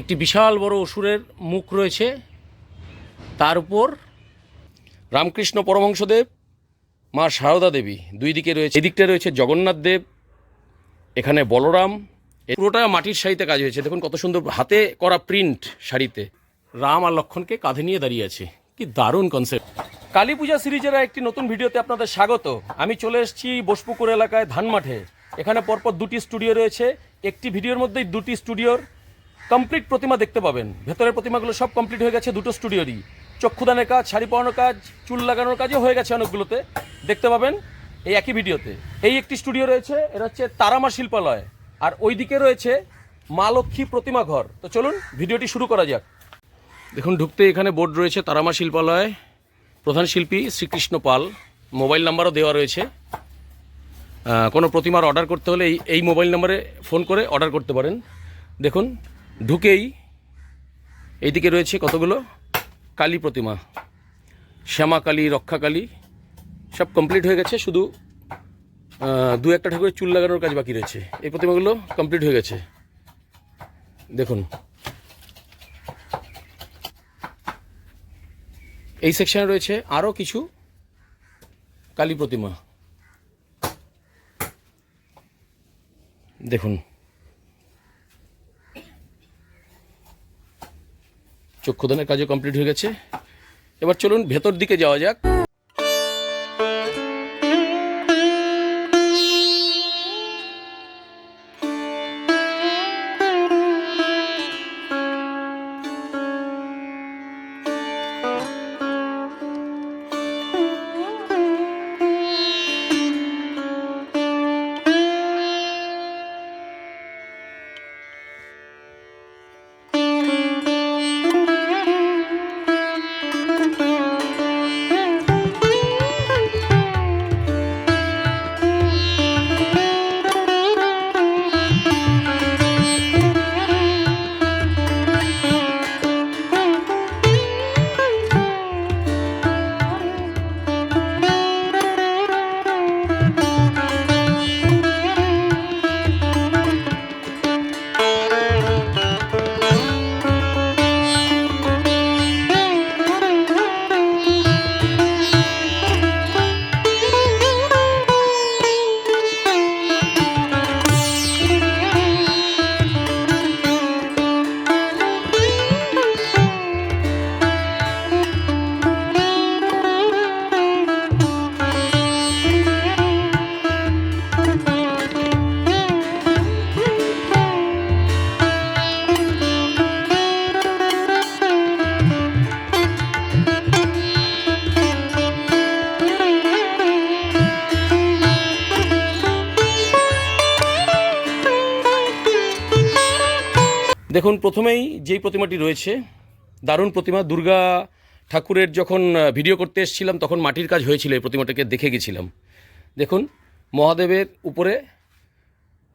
একটি বিশাল বড় অসুরের মুখ রয়েছে। তার উপর রামকৃষ্ণ পরমহংসদেব, মা সারদা দেবী দুই দিকে রয়েছে। এদিকটা রয়েছে জগন্নাথ দেব, এখানে বলরাম। পুরোটা মাটির শাড়িতে কাজ হয়েছে। দেখুন কত সুন্দর হাতে করা প্রিন্ট শাড়িতে রাম আর লক্ষণকে কাঁধে নিয়ে দাঁড়িয়ে আছে। কি দারুণ কনসেপ্ট কালী পূজা সিরিজের একটি নতুন ভিডিওতে আপনাদের স্বাগত। আমি চলে এসেছি বোসপুকুর এলাকায় ধান মাঠে এখানে পরপর দুটি স্টুডিও রয়েছে। একটি ভিডিওর মধ্যেই দুটি স্টুডিওর কমপ্লিট প্রতিমা দেখতে পাবেন। ভেতরের প্রতিমাগুলো সব কমপ্লিট হয়ে গেছে দুটো স্টুডিওরই চক্ষুদানের কাজ, শাড়ি পরানোর কাজ, চুল লাগানোর কাজও হয়ে গেছে অনেকগুলোতে। দেখতে পাবেন এই একই ভিডিওতে। এই একটি স্টুডিও রয়েছে, এটা হচ্ছে তারামা শিল্পালয়। আর ওইদিকে রয়েছে মা লক্ষ্মী প্রতিমা ঘর। তো চলুন, ভিডিওটি শুরু করা যাক। দেখুন, ঢুকতে এখানে বোর্ড রয়েছে তারামা শিল্পালয়। প্রধান শিল্পী শ্রীকৃষ্ণ পাল। মোবাইল নাম্বারও দেওয়া রয়েছে। কোনো প্রতিমার অর্ডার করতে হলে এই এই মোবাইল নাম্বারে ফোন করে অর্ডার করতে পারেন। দেখুন ঢুকেই এইদিকে রয়েছে কতগুলো? কালী প্রতিমা, শ্যামা কালী, রক্ষা কালী, সব কমপ্লিট হয়ে গেছে, শুধু দু একটা ঠাকুরের চুল লাগানোর কাজ বাকি রয়েছে। এই প্রতিমাগুলো কমপ্লিট হয়ে গেছে। দেখুন। এই সেকশানে রয়েছে আরও কিছু কালী প্রতিমা। দেখুন। চক্ষুদানের কাজও কমপ্লিট হয়ে গেছে। এবার চলুন ভেতর দিকে যাওয়া যাক। দেখুন, প্রথমেই যেই প্রতিমাটি রয়েছে, দারুণ প্রতিমা। দুর্গা ঠাকুরের যখন ভিডিও করতে এসেছিলাম, তখন মাটির কাজ হয়েছিল, এই প্রতিমাটাকে দেখে গেছিলাম। দেখুন, মহাদেবের উপরে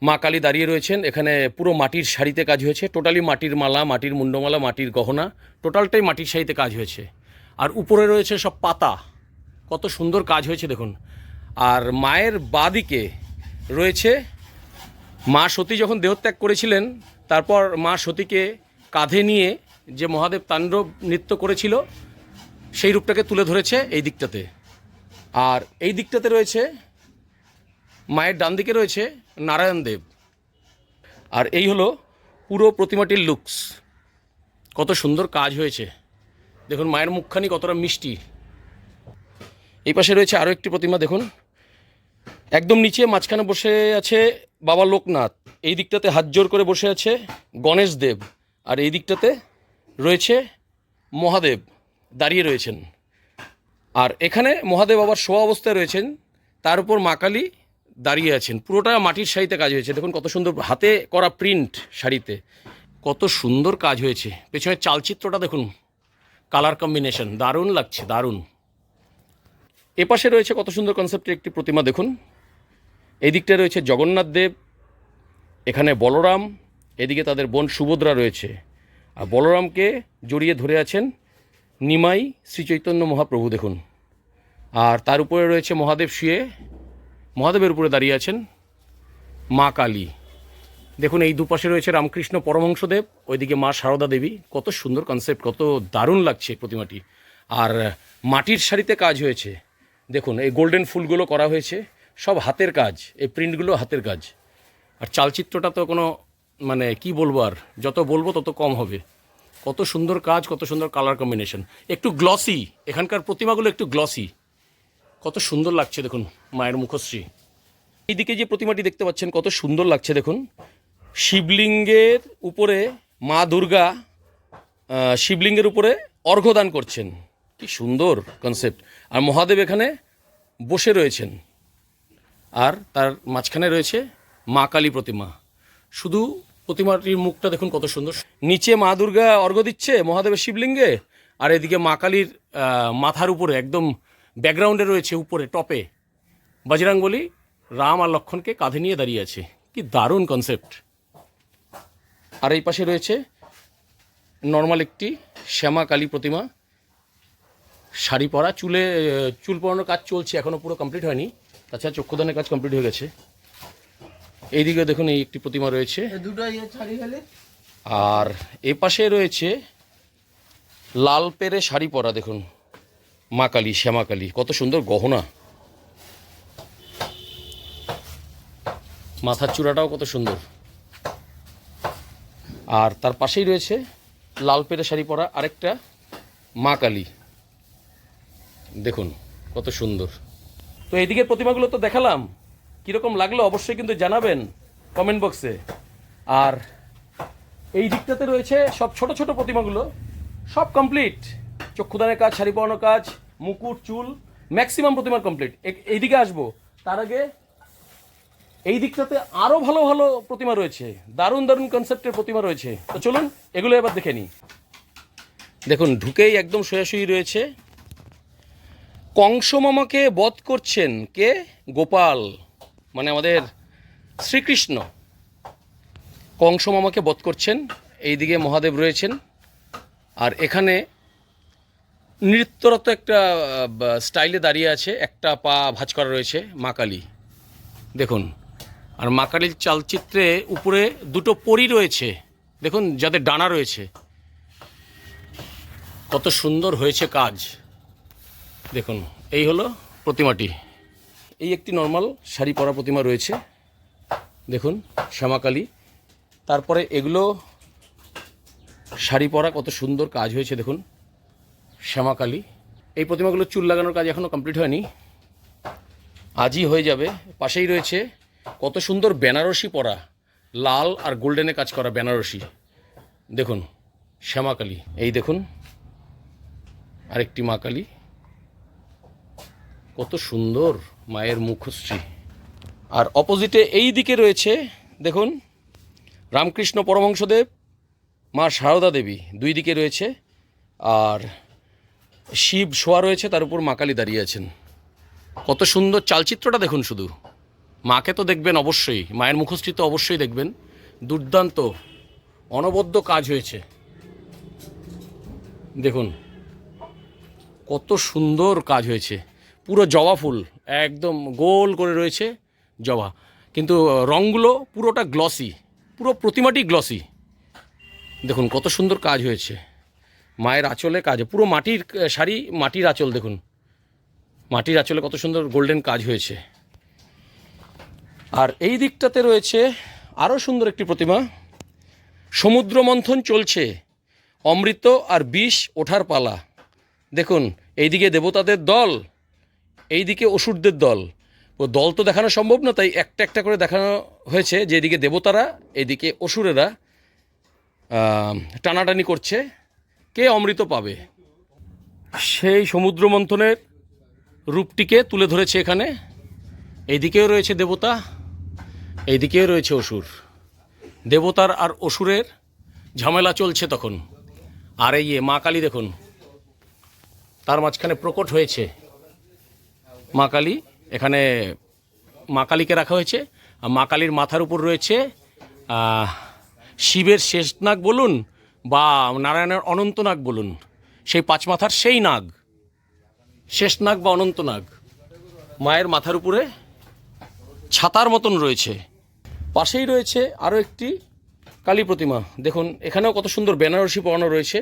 মা কালী দাঁড়িয়ে রয়েছেন। এখানে পুরো মাটির শাড়িতে কাজ হয়েছে। টোটালি মাটির মালা, মাটির মুন্ডমালা, মাটির গহনা, টোটালটাই মাটির শাড়িতে কাজ হয়েছে। আর উপরে রয়েছে সব পাতা। কত সুন্দর কাজ হয়েছে, দেখুন। আর মায়ের বাদিকে রয়েছে মা সতী যখন দেহত্যাগ করেছিলেন তারপর মা সতীকে কাঁধে নিয়ে যে মহাদেব তাণ্ডব নৃত্য করেছিল, সেই রূপটাকে তুলে ধরেছে এই দিকটাতে। আর এই দিকটাতে রয়েছে মায়ের ডান দিকে রয়েছে নারায়ণ দেব। আর এই হলো পুরো প্রতিমাটির লুকস। কত সুন্দর কাজ হয়েছে। দেখুন, মায়ের মুখখানি কতটা মিষ্টি। এই পাশে রয়েছে আরও একটি প্রতিমা, দেখুন। একদম নিচে মাঝখানে বসে আছে বাবা লোকনাথ, এই দিকটাতে হাত জোর করে বসে আছে গণেশ দেব আর এই দিকটাতে রয়েছে মহাদেব, দাঁড়িয়ে রয়েছেন। আর এখানে মহাদেব আবার শোয়া অবস্থায় রয়েছেন, তার উপর মা কালী দাঁড়িয়ে আছেন। পুরোটা মাটির শাড়িতে কাজ হয়েছে। দেখুন কত সুন্দর হাতে করা প্রিন্ট শাড়িতে। কত সুন্দর কাজ হয়েছে। পেছনের চালচিত্রটা দেখুন, কালার কম্বিনেশন। দারুণ লাগছে, দারুণ। এপাশে রয়েছে কত সুন্দর কনসেপ্টের একটি প্রতিমা, দেখুন। এই দিকটায় রয়েছে জগন্নাথ দেব, এখানে বলরাম, এদিকে তাদের বোন সুভদ্রা রয়েছে। আর বলরামকে জড়িয়ে ধরে আছেন নিমাই শ্রী চৈতন্য মহাপ্রভু, দেখুন। আর তার উপরে রয়েছে মহাদেব শুয়ে। মহাদেবের উপরে দাঁড়িয়ে আছেন মা কালী। দেখুন, এই দুপাশে রয়েছে রামকৃষ্ণ পরমহংসদেব, ওইদিকে মা সারদা দেবী। কত সুন্দর কনসেপ্ট কত দারুণ লাগছে প্রতিমাটি। আর মাটির শাড়িতে কাজ হয়েছে। দেখুন, এই গোল্ডেন ফুলগুলো করা হয়েছে। সব হাতের কাজ, এই প্রিন্টগুলো হাতের কাজ। আর চালচিত্রটা তো কোনো মানে কি বলব আর, যত বলব তত কম হবে। কত সুন্দর কাজ, কত সুন্দর কালার কম্বিনেশন একটু গ্লসি এখানকার প্রতিমাগুলো একটু গ্লসি কত সুন্দর লাগছে দেখুন মায়ের মুখশ্রী। এইদিকে যে প্রতিমাটি দেখতে পাচ্ছেন, কত সুন্দর লাগছে দেখুন। শিবলিঙ্গের উপরে মা দুর্গা শিবলিঙ্গের উপরে অর্ঘ্যদান করছেন। কি সুন্দর কনসেপ্ট আর মহাদেব এখানে বসে রয়েছেন। আর তার মাঝখানে রয়েছে মা কালী প্রতিমা। শুধু প্রতিমাটির মুখটা দেখুন কত সুন্দর। নিচে মা দুর্গা অর্ঘ্য দিচ্ছে, মহাদেবের শিবলিঙ্গে, আর এদিকে মা কালীর মাথার উপরে একদম ব্যাকগ্রাউন্ডে রয়েছে উপরে টপে বজরাঙ্গলি রাম আর লক্ষণকে কাঁধে নিয়ে দাঁড়িয়ে আছে। কি দারুণ কনসেপ্ট আর এই পাশে রয়েছে নর্মাল একটি শ্যামা কালী প্রতিমা। শাড়ি পরা, চুলে, চুল পরানোর কাজ চলছে এখনও পুরো কমপ্লিট হয়নি। তাছাড়া চক্ষুদানের কাজ কমপ্লিট হয়ে গেছে। এইদিকে দেখুন এই একটি প্রতিমা রয়েছে। আর এ পাশে রয়েছে লাল পেরে শাড়ি পরা দেখুন মা কালী শ্যামা কালী কত সুন্দর গহনা। মাথার চূড়াটাও কত সুন্দর। আর তার পাশেই রয়েছে লাল পেরে শাড়ি পরা আরেকটা মা কালী। দেখুন কত সুন্দর। তো এইদিকের প্রতিমাগুলো তো দেখালাম। কীরকম লাগল অবশ্যই কিন্তু জানাবেন কমেন্ট বক্সে। আর এই দিকটাতে রয়েছে সব ছোট ছোট প্রতিমাগুলো। সব কমপ্লিট চক্ষুদানের কাজ, শাড়ি পরানোর কাজ, মুকুট, চুল ম্যাক্সিমাম প্রতিমার কমপ্লিট এইদিকে আসব। তার আগে এই দিকটাতে আরও ভালো ভালো প্রতিমা রয়েছে। দারুণ দারুণ কনসেপ্টের প্রতিমা রয়েছে। তো চলুন, এগুলো এবার দেখে নিই। দেখুন, ঢুকেই একদম সোজাসুজি রয়েছে। কংস মামাকে বধ করছেন কে? গোপাল মানে আমাদের শ্রীকৃষ্ণ। কংস মামাকে বধ করছেন, এইদিকে মহাদেব রয়েছেন। আর এখানে নৃত্যরত একটা স্টাইলে দাঁড়িয়ে আছে, একটা পা ভাঁজ করা রয়েছে মা কালী। দেখুন, আর মা কালীর চালচিত্রে উপরে দুটো পরি রয়েছে। দেখুন, যাদের ডানা রয়েছে। কত সুন্দর হয়েছে কাজ। দেখুন, এই হলো প্রতিমাটি। এই একটি নর্মাল শাড়ি পরা প্রতিমা রয়েছে। দেখুন, শ্যামাকালী। তারপরে এগুলো শাড়ি পরা কত সুন্দর কাজ হয়েছে, দেখুন, শ্যামাকালী। এই প্রতিমাগুলো চুল লাগানোর কাজ এখনও কমপ্লিট হয়নি। আজই হয়ে যাবে। পাশেই রয়েছে কত সুন্দর বেনারসি পরা, লাল আর গোল্ডেনে কাজ করা বেনারসি। দেখুন, শ্যামাকালী। এই দেখুন, আরেকটি মা কালী। কত সুন্দর মায়ের মুখশ্রী। আর অপোজিটে এই দিকে রয়েছে, দেখুন, রামকৃষ্ণ পরমহংসদেব, মা সারদা দেবী দুই দিকে রয়েছে, আর শিব শোয়া রয়েছে, তার উপর মা কালী দাঁড়িয়ে আছেন। কত সুন্দর চালচিত্রটা দেখুন শুধু। মাকে তো দেখবেন অবশ্যই, মায়ের মুখশ্রী তো অবশ্যই দেখবেন। দুর্দান্ত, অনবদ্য কাজ হয়েছে। দেখুন, কত সুন্দর কাজ হয়েছে। পুরো জবা ফুল, একদম গোল করে রয়েছে জবা। কিন্তু রঙগুলো পুরোটা গ্লসি পুরো প্রতিমাটি গ্লসি দেখুন, কত সুন্দর কাজ হয়েছে। মায়ের আঁচলে কাজ, পুরো মাটির শাড়ি মাটির আঁচল, দেখুন। মাটির আঁচলে কত সুন্দর গোল্ডেন কাজ হয়েছে। আর এই দিকটাতে রয়েছে আরও সুন্দর একটি প্রতিমা। সমুদ্র মন্থন চলছে, অমৃত আর বিষ ওঠার পালা। দেখুন, এইদিকে দেবতাদের দল এইদিকে অসুরদের দল। ও দল তো দেখানো সম্ভব না, তাই একটা একটা করে দেখানো হয়েছে যে এদিকে দেবতারা, এদিকে অসুরেরা টানাটানি করছে। কে অমৃত পাবে? সেই সমুদ্র মন্থনের রূপটিকে তুলে ধরেছে এখানে। এইদিকেও রয়েছে দেবতা, এইদিকেও রয়েছে অসুর। দেবতার আর অসুরের ঝামেলা চলছে তখন। আর এই মা কালী দেখুন, তার মাঝখানে প্রকট হয়েছে। মা কালী, এখানে মা কালীকে রাখা হয়েছে। আর মা কালীর মাথার উপর রয়েছে শিবের শেষ নাগ বলুন বা নারায়ণের অনন্ত নাগ বলুন। সেই পাঁচ মাথার সেই নাগ, শেষ নাগ বা অনন্ত নাগ। মায়ের মাথার উপরে ছাতার মতন রয়েছে। পাশেই রয়েছে আরও একটি কালী প্রতিমা। দেখুন, এখানেও কত সুন্দর বেনারসি পরানো রয়েছে।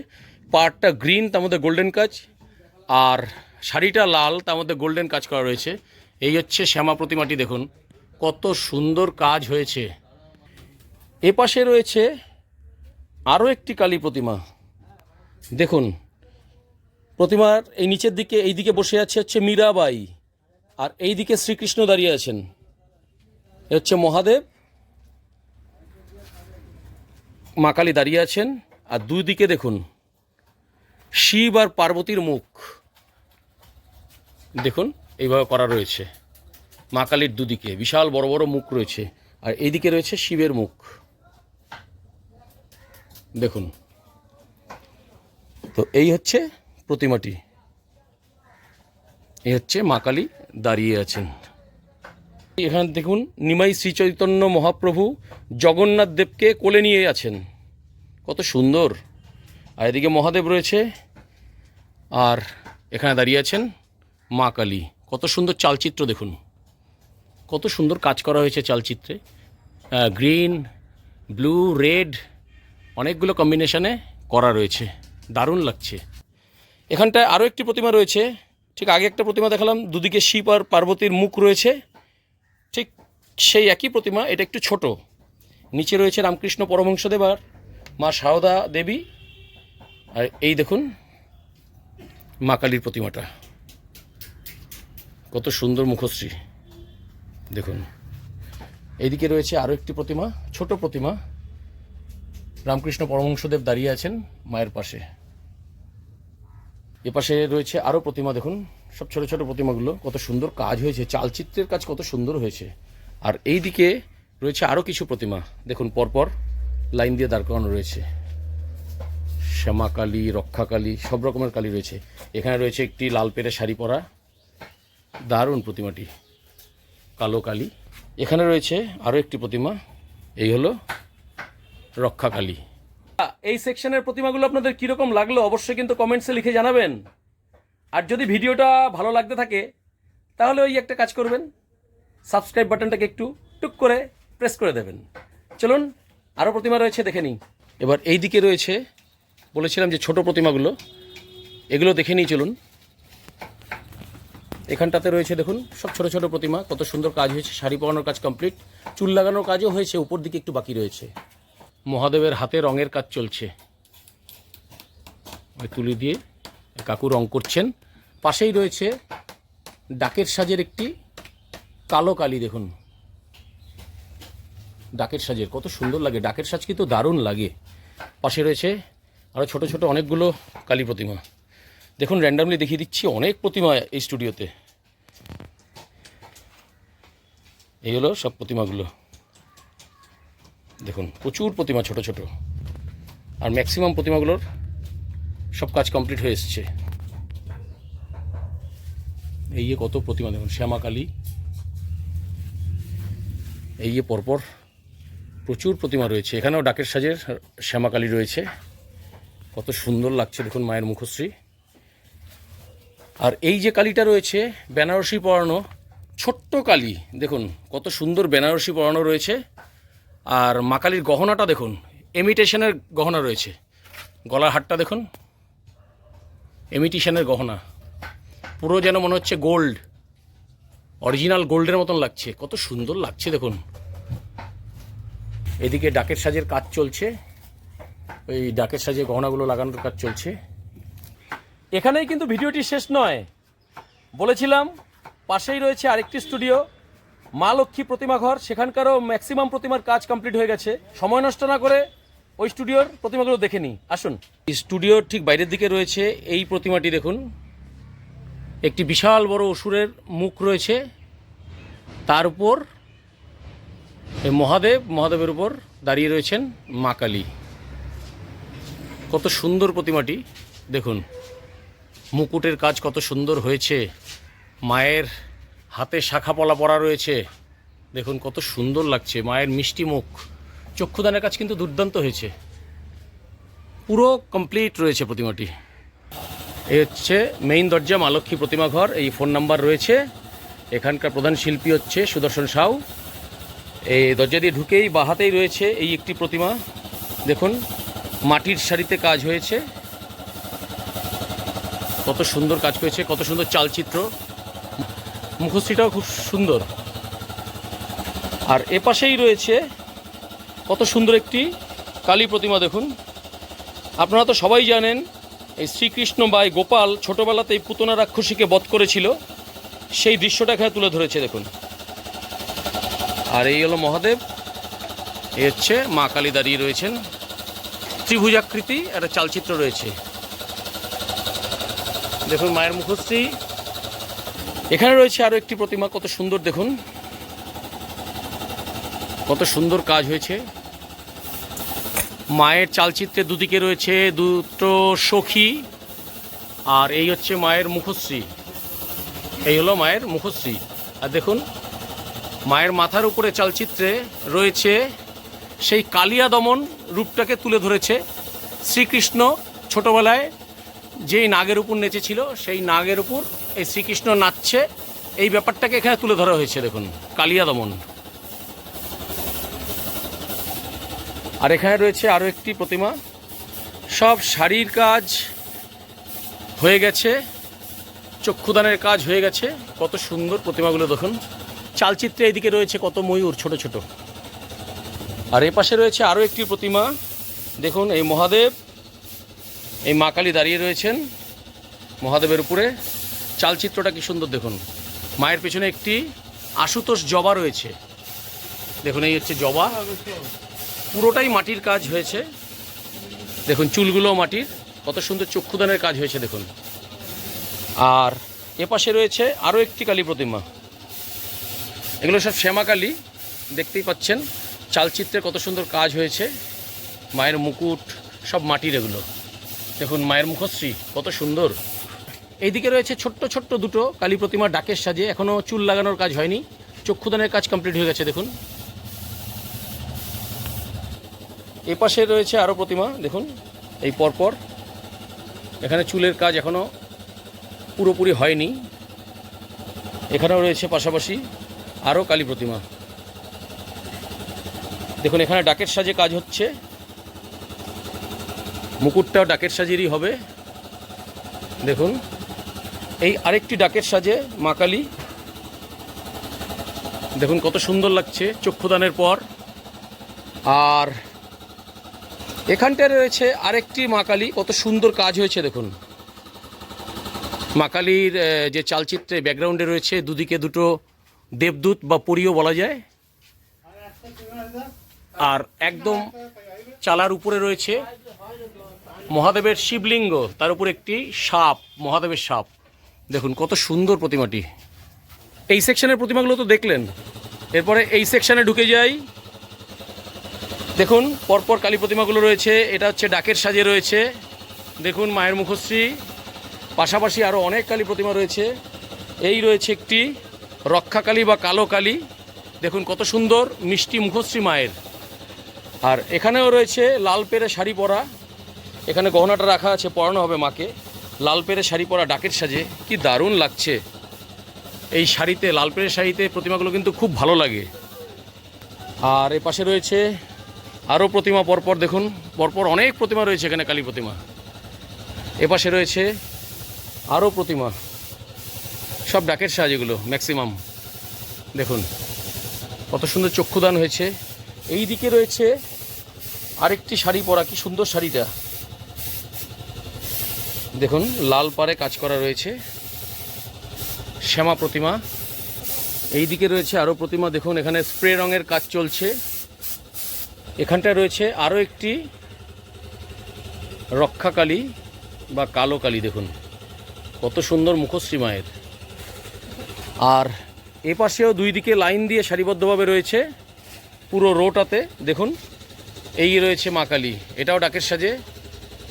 পাড়টা গ্রিন, তার মধ্যে গোল্ডেন কাজ। আর শাড়িটা লাল, তার মধ্যে গোল্ডেন কাজ করা রয়েছে। এই হচ্ছে শ্যামা প্রতিমাটি, দেখুন। কত সুন্দর কাজ হয়েছে। এ পাশে রয়েছে আরও একটি কালী প্রতিমা। দেখুন, প্রতিমার এই নিচের দিকে, এই দিকে বসে আছে হচ্ছে মীরাবাই, আর এই দিকে শ্রীকৃষ্ণ দাঁড়িয়ে আছেন। এ হচ্ছে মহাদেব। মা কালী দাঁড়িয়ে আছেন। আর দুই দিকে দেখুন, শিব আর পার্বতীর মুখ। দেখুন, এইভাবে করা রয়েছে। মা কালীর দুদিকে বিশাল বড় বড় মুখ রয়েছে, আর এইদিকে রয়েছে শিবের মুখ। দেখুন। তো এই হচ্ছে প্রতিমাটি। এই হচ্ছে মা কালী দাঁড়িয়ে আছেন। এখানে দেখুন, নিমাই শ্রী চৈতন্য মহাপ্রভু জগন্নাথ দেবকে কোলে নিয়ে আছেন। কত সুন্দর। আর এদিকে মহাদেব রয়েছে, আর এখানে দাঁড়িয়ে আছেন মা কালী, কত সুন্দর চালচিত্র দেখুন। কত সুন্দর কাজ করা হয়েছে চালচিত্রে। গ্রিন ব্লু রেড অনেকগুলো কম্বিনেশনে করা রয়েছে। দারুণ লাগছে। এখানটায় আরও একটি প্রতিমা রয়েছে। ঠিক আগে একটা প্রতিমা দেখালাম, দুদিকে শিব আর পার্বতীর মুখ রয়েছে। ঠিক সেই একই প্রতিমা, এটা একটু ছোট। নিচে রয়েছে রামকৃষ্ণ পরমহংসদেব আর মা সারদা দেবী। আর এই দেখুন, মা কালীর প্রতিমাটা। কত সুন্দর মুখশ্রী। দেখুন। এইদিকে রয়েছে আরও একটি প্রতিমা, ছোট প্রতিমা। রামকৃষ্ণ পরমহংসদেব দাঁড়িয়ে আছেন মায়ের পাশে। এপাশে রয়েছে আরও প্রতিমা, দেখুন। সব ছোট ছোট প্রতিমাগুলো কত সুন্দর কাজ হয়েছে, চালচিত্রের কাজ কত সুন্দর হয়েছে। আর এই দিকে রয়েছে আরও কিছু প্রতিমা, দেখুন, পরপর লাইন দিয়ে দাঁড় করানো রয়েছে। শ্যামা কালী রক্ষা কালী সব রকমের কালী রয়েছে। এখানে রয়েছে একটি লাল পেরে শাড়ি পরা দারুণ প্রতিমাটি কালো কালী। এখানে রয়েছে আরও একটি প্রতিমা এই হলো রক্ষা কালী। এই সেকশনের প্রতিমাগুলো আপনাদের কীরকম লাগল অবশ্যই কিন্তু কমেন্টসে লিখে জানাবেন। আর যদি ভিডিওটা ভালো লাগতে থাকে তাহলে ওই একটা কাজ করবেন। সাবস্ক্রাইব বাটনটাকে একটু টুক করে প্রেস করে দেবেন। চলুন আরও প্রতিমা রয়েছে দেখে নিই। এবার এই দিকে রয়েছে বলেছিলাম যে ছোট প্রতিমাগুলো এগুলো দেখে নিই চলুন। এখানটাতে রয়েছে দেখুন, সব ছোট ছোট প্রতিমা, কত সুন্দর কাজ হয়েছে, শাড়ি পরানোর কাজ কমপ্লিট চুল লাগানোর কাজও হয়েছে, উপর দিকে একটু বাকি রয়েছে। মহাদেবের হাতে রঙের কাজ চলছে। ওই তুলি দিয়ে কাকু রং করছেন। পাশেই রয়েছে ডাকের সাজের একটি কালো কালি, দেখুন। ডাকের সাজের, কত সুন্দর লাগে, ডাকের সাজ কিন্তু দারুণ লাগে। পাশে রয়েছে আরও ছোট ছোট অনেকগুলো কালী প্রতিমা। দেখুন র্যান্ডামলি দেখিয়ে দিচ্ছি, অনেক প্রতিমা এই স্টুডিওতে। এই হলো সব প্রতিমাগুলো। দেখুন, প্রচুর প্রতিমা, ছোট ছোট। আর ম্যাক্সিমাম প্রতিমাগুলোর সব কাজ কমপ্লিট হয়ে এসছে। এই কত প্রতিমা, দেখুন শ্যামা কালী এই পরপর প্রচুর প্রতিমা রয়েছে। এখানেও ডাকের সাজের শ্যামা কালী রয়েছে। কত সুন্দর লাগছে, দেখুন, মায়ের মুখশ্রী। আর এই যে কালিটা রয়েছে, বেনারসি পরানো ছোট্ট কালি, দেখুন কত সুন্দর বেনারসি পরানো রয়েছে। আর মা কালীর গহনাটা দেখুন এমিটেশনের গহনা রয়েছে। গলার হাটটা দেখুন এমিটেশনের গহনা। পুরো যেন মনে হচ্ছে গোল্ড অরিজিনাল গোল্ডের মতন লাগছে, কত সুন্দর লাগছে দেখুন। এদিকে ডাকের সাজের কাজ চলছে ওই ডাকের সাজে গহনাগুলো লাগানোর কাজ চলছে। এখানেই কিন্তু ভিডিওটি শেষ নয়। বলেছিলাম, পাশেই রয়েছে আরেকটি স্টুডিও, মা লক্ষ্মী প্রতিমা ঘর, সেখানকারও ম্যাক্সিমাম প্রতিমার কাজ কমপ্লিট হয়ে গেছে। সময় নষ্ট না করে ওই স্টুডিওর প্রতিমাগুলো দেখে নিই। আসুন। স্টুডিওর ঠিক বাইরের দিকে রয়েছে এই প্রতিমাটি, দেখুন। একটি বিশাল বড় অসুরের মুখ রয়েছে। তার উপর মহাদেব, মহাদেবের উপর দাঁড়িয়ে রয়েছেন মা কালী। কত সুন্দর প্রতিমাটি, দেখুন। মুকুটের কাজ কত সুন্দর হয়েছে। মায়ের হাতে শাখা পলা পরা রয়েছে। দেখুন কত সুন্দর লাগছে, মায়ের মিষ্টি মুখ। চক্ষুদানের কাজ কিন্তু দুর্দান্ত হয়েছে। পুরো কমপ্লিট রয়েছে প্রতিমাটি। এই হচ্ছে মেইন দরজা, মা লক্ষ্মী প্রতিমা ঘর। এই ফোন নাম্বার রয়েছে। এখানকার প্রধান শিল্পী হচ্ছে সুদর্শন সাউ। এই দরজা দিয়ে ঢুকেই বাহাতেই রয়েছে এই একটি প্রতিমা। দেখুন, মাটির শাড়িতে কাজ হয়েছে। কত সুন্দর কাজ করেছে, কত সুন্দর চালচিত্র। মুখশ্রীটাও খুব সুন্দর। আর এ পাশেই রয়েছে কত সুন্দর একটি কালী প্রতিমা, দেখুন। আপনারা তো সবাই জানেন, এই শ্রীকৃষ্ণ বা এই গোপাল ছোটোবেলাতেই পুতনা রাক্ষসীকে বধ করেছিল। সেই দৃশ্যটা এখানে তুলে ধরেছে, দেখুন। আর এই হলো মহাদেব। এই হচ্ছে মা কালী দাঁড়িয়ে রয়েছেন। ত্রিভুজাকৃতি, একটা চালচিত্র রয়েছে। দেখুন মায়ের মুখশ্রী। এখানে রয়েছে আরও একটি প্রতিমা, কত সুন্দর দেখুন। কত সুন্দর কাজ হয়েছে। মায়ের চালচিত্রে দুদিকে রয়েছে দুটো সখী, আর এই হচ্ছে মায়ের মুখশ্রী। এই হলো মায়ের মুখশ্রী। আর দেখুন, মায়ের মাথার উপরে চালচিত্রে রয়েছে সেই কালিয়া দমন রূপটাকে তুলে ধরেছে। শ্রীকৃষ্ণ ছোটবেলায় যেই নাগের উপর নেচেছিল সেই নাগের উপর এই শ্রীকৃষ্ণ নাচছে। এই ব্যাপারটাকে এখানে তুলে ধরা হয়েছে, দেখুন কালিয়া দমন আর এখানে রয়েছে আরও একটি প্রতিমা। সব শাড়ির কাজ হয়ে গেছে, চক্ষুদানের কাজ হয়ে গেছে। কত সুন্দর প্রতিমাগুলো, দেখুন। চালচিত্রে এদিকে রয়েছে কত ময়ূর, ছোট ছোট। আর এ পাশে রয়েছে আরও একটি প্রতিমা। দেখুন, এই মহাদেব এই মা কালী দাঁড়িয়ে রয়েছেন মহাদেবের উপরে। চালচিত্রটা কি সুন্দর দেখুন। মায়ের পেছনে একটি আশুতোষ জবা রয়েছে। দেখুন, এই হচ্ছে জবা। পুরোটাই মাটির কাজ হয়েছে। দেখুন চুলগুলো মাটির। কত সুন্দর চক্ষুদানের কাজ হয়েছে, দেখুন। আর এপাশে রয়েছে আরও একটি কালী প্রতিমা। এগুলো সব শ্যামাকালী দেখতেই পাচ্ছেন। চালচিত্রে কত সুন্দর কাজ হয়েছে। মায়ের মুকুট, সব মাটির এগুলো। দেখুন, মায়ের মুখশ্রী, কত সুন্দর। এইদিকে রয়েছে ছোট্ট ছোট্ট দুটো কালী প্রতিমা ডাকের সাজে এখনও চুল লাগানোর কাজ হয়নি। চক্ষুদানের কাজ কমপ্লিট হয়ে গেছে, দেখুন। এ পাশে রয়েছে আরও প্রতিমা, দেখুন, এই পরপর। এখানে চুলের কাজ এখনও পুরোপুরি হয়নি। এখানেও রয়েছে পাশাপাশি আরও কালী প্রতিমা। দেখুন, এখানে ডাকের সাজে কাজ হচ্ছে। মুকুটটাও ডাকের সাজেরই হবে। দেখুন, এই আরেকটি ডাকের সাজে মা কালী। দেখুন কত সুন্দর লাগছে চক্ষুদানের পর। আর এখানটায় রয়েছে আরেকটি মা কালী, কত সুন্দর কাজ হয়েছে, দেখুন। মা কালীর যে চালচিত্রে ব্যাকগ্রাউন্ডে রয়েছে, দুদিকে দুটো দেবদূত বা পরীও বলা যায়। আর একদম চালার উপরে রয়েছে মহাদেবের শিবলিঙ্গ, তার উপর একটি সাপ, মহাদেবের সাপ। দেখুন, কত সুন্দর প্রতিমাটি। এই সেকশনের প্রতিমাগুলো তো দেখলেন। এরপরে এই সেকশনে ঢুকে যাই। দেখুন, পরপর কালী প্রতিমাগুলো রয়েছে। এটা হচ্ছে ডাকের সাজে রয়েছে। দেখুন, মায়ের মুখশ্রী। পাশাপাশি আরও অনেক কালী প্রতিমা রয়েছে। এই রয়েছে একটি রক্ষাকালী বা কালো কালী। দেখুন, কত সুন্দর মিষ্টি মুখশ্রী মায়ের। আর এখানেও রয়েছে লাল পেরে শাড়ি পরা। এখানে গহনাটা রাখা আছে, পরানো হবে মাকে। লাল পেরে শাড়ি পরা ডাকের সাজে, কি দারুণ লাগছে। এই শাড়িতে, লাল পেরে শাড়িতে প্রতিমাগুলো কিন্তু খুব ভালো লাগে। আর এ পাশে রয়েছে আরও প্রতিমা পরপর, দেখুন, পরপর অনেক প্রতিমা রয়েছে এখানে কালী প্রতিমা। এপাশে রয়েছে আরও প্রতিমা। সব ডাকের সাজ এগুলো, ম্যাক্সিমাম। দেখুন, কত সুন্দর চক্ষুদান হয়েছে। এই দিকে রয়েছে আরেকটি শাড়ি পরা, কি সুন্দর শাড়িটা। দেখুন, লাল পাড়ে কাজ করা রয়েছে। শ্যামা প্রতিমা। এই দিকে রয়েছে আরও প্রতিমা। দেখুন, এখানে স্প্রে রঙের কাজ চলছে। এখানটায় রয়েছে আরও একটি রক্ষাকালী বা কালো কালী, দেখুন। কত সুন্দর মুখশ্রী মায়ের। আর এ পাশেও দুই দিকে লাইন দিয়ে সারিবদ্ধভাবে রয়েছে পুরো রোটাতে। দেখুন, এই রয়েছে মা কালী। এটাও ডাকের সাজে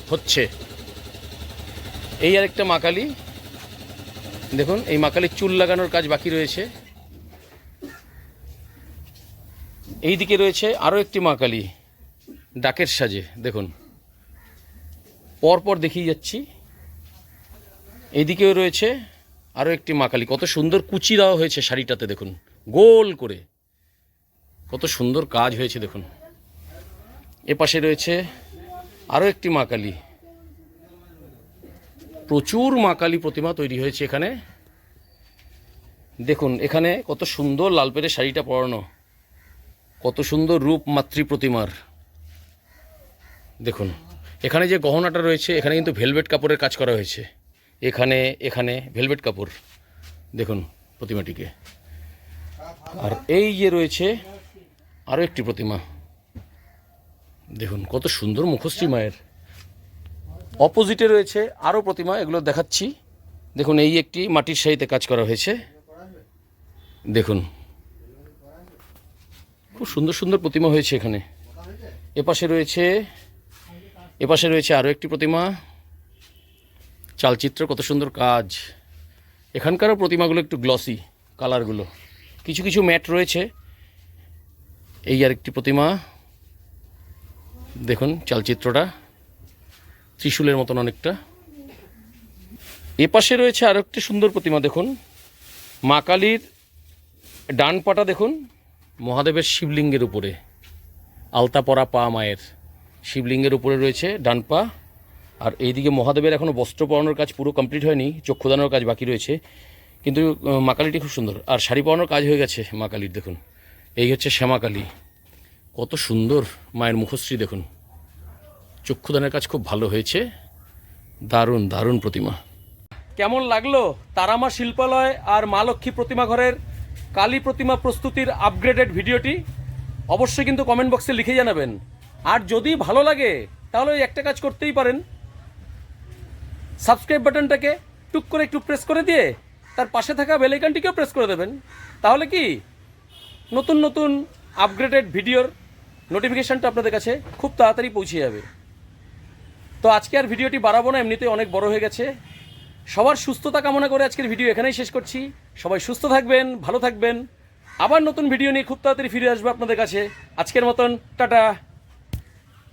হচ্ছে। এই আরেকটা মা কালী দেখুন, এই মা কালীর চুল লাগানোর কাজ বাকি রয়েছে। এই দিকে রয়েছে আরও একটি মা কালী ডাকের সাজে, দেখুন। পরপর দেখিয়ে যাচ্ছি। এইদিকেও রয়েছে আরও একটি মা কালী কত সুন্দর কুচি দেওয়া হয়েছে শাড়িটাতে, দেখুন। গোল করে। কত সুন্দর কাজ হয়েছে, দেখুন। এ পাশে রয়েছে আরও একটি মা কালী প্রচুর মা কালী প্রতিমা তৈরি হয়েছে এখানে। দেখুন, এখানে কত সুন্দর লাল পেরে শাড়িটা পরানো। কত সুন্দর রূপ মাতৃ প্রতিমার। দেখুন, এখানে যে গহনাটা রয়েছে, এখানে কিন্তু ভেলভেট কাপড়ের কাজ করা হয়েছে। এখানে এখানে ভেলভেট কাপড়। দেখুন প্রতিমাটিকে। আর এই যে রয়েছে আরও একটি প্রতিমা। দেখুন, কত সুন্দর মুখশ্রী মায়ের। অপোজিটে রয়েছে আরও প্রতিমা, এগুলো দেখাচ্ছি। দেখুন, এই একটি মাটির শাড়িতে কাজ করা হয়েছে। দেখুন। খুব সুন্দর সুন্দর প্রতিমা হয়েছে এখানে। এপাশে রয়েছে এপাশে রয়েছে আরও একটি প্রতিমা। চালচিত্র, কত সুন্দর কাজ। এখানকারও প্রতিমাগুলো একটু গ্লসি কালারগুলো কিছু কিছু ম্যাট রয়েছে। এই আর একটি প্রতিমা। দেখুন, চালচিত্রটা। ত্রিশূলের মতন অনেকটা। এপাশে রয়েছে আরও একটি সুন্দর প্রতিমা, দেখুন। মা কালীর ডান পাটা দেখুন, মহাদেবের শিবলিঙ্গের উপরে। আলতা পরা পা মায়ের শিবলিঙ্গের উপরে রয়েছে ডান পা। আর এইদিকে মহাদেবের এখনও বস্ত্র পরানোর কাজ পুরো কমপ্লিট হয়নি চক্ষুদানোর কাজ বাকি রয়েছে। কিন্তু মা কালীটি খুব সুন্দর। আর শাড়ি পরানোর কাজ হয়ে গেছে মা কালীর, দেখুন। এই হচ্ছে শ্যামা কালী। কত সুন্দর মায়ের মুখশ্রী, দেখুন। চক্ষুদানের কাজ খুব ভালো হয়েছে। দারুণ দারুণ প্রতিমা। কেমন লাগল তারামা শিল্পালয় আর মা লক্ষ্মী প্রতিমা ঘরের কালী প্রতিমা প্রস্তুতির আপগ্রেডেড ভিডিওটি? অবশ্যই কিন্তু কমেন্ট বক্সে লিখে জানাবেন। আর যদি ভালো লাগে, তাহলে ওই একটা কাজ করতেই পারেন। সাবস্ক্রাইব বাটনটাকে টুক করে একটু প্রেস করে দিয়ে তার পাশে থাকা বেলাইকানটিকেও প্রেস করে দেবেন। তাহলে কি? নতুন নতুন আপগ্রেডেড ভিডিওর নোটিফিকেশানটা আপনাদের কাছে খুব তাড়াতাড়ি পৌঁছে যাবে। তো আজকে আর ভিডিওটি বাড়াবো না, এমনিতেই অনেক বড় হয়ে গেছে। সবার সুস্থতা কামনা করে আজকের ভিডিও এখানেই শেষ করছি। সবাই সুস্থ থাকবেন, ভালো থাকবেন। আবার নতুন ভিডিও নিয়ে খুব তাড়াতাড়ি ফিরে আসব আপনাদের কাছে। আজকের মতন, টাটা।